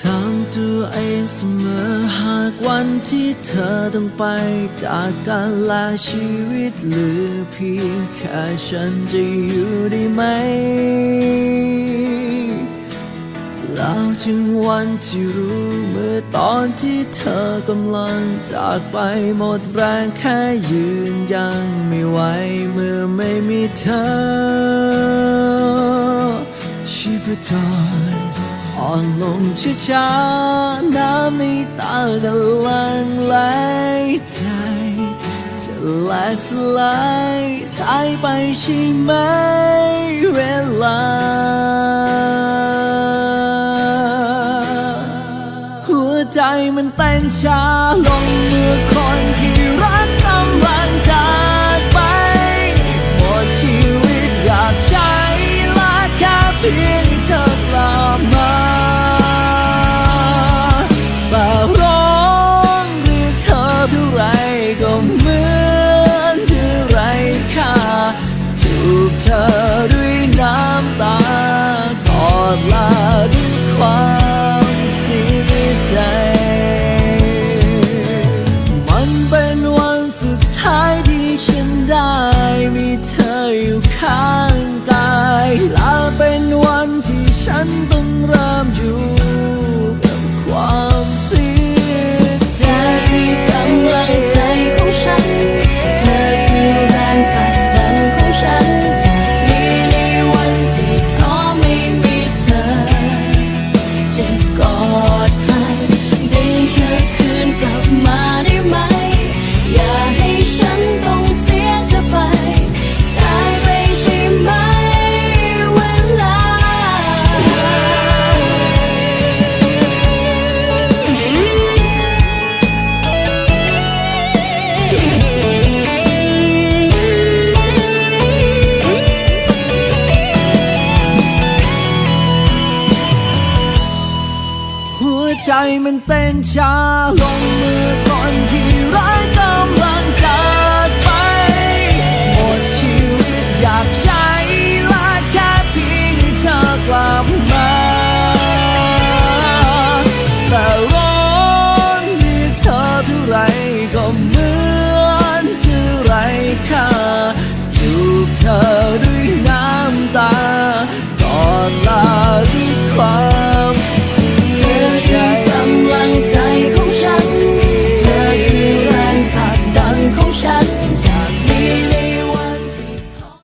ถามตัวเองเสมอหากวันที่เธอต้องไปจากกันและชีวิตเหลือเพียงแค่ฉันจะอยู่ได้ไหม แล้วถึงวันที่รู้เมื่อตอนที่เธอกำลังจากไปหมดแรงแค่ยืนยังไม่ไหวเมื่อไม่มีเธอชีพจร อ่อนลงช้าๆน้ำในตากำลังไหลใจ จะแหลกสลายสายไปใช่ไหมเวลา หัวใจมันเต้นช้าล อด้วยน้ำตาตอดลาด้วยความเสียใจ มันเป็นวันสุดท้ายที่ฉันได้มีเธออยู่ข้าง ใจมันเต้นช้าลงมือตอนที่ร้ายกำลังจากไปหมดชีวิตอยากใช้ละแค่เพียงเธอกลับมาแต่รอนมีเธอเท่าไรก็เหมือนจะไรค่าจูบเธอด้วยน้ำตา ตอนลาด้วยความ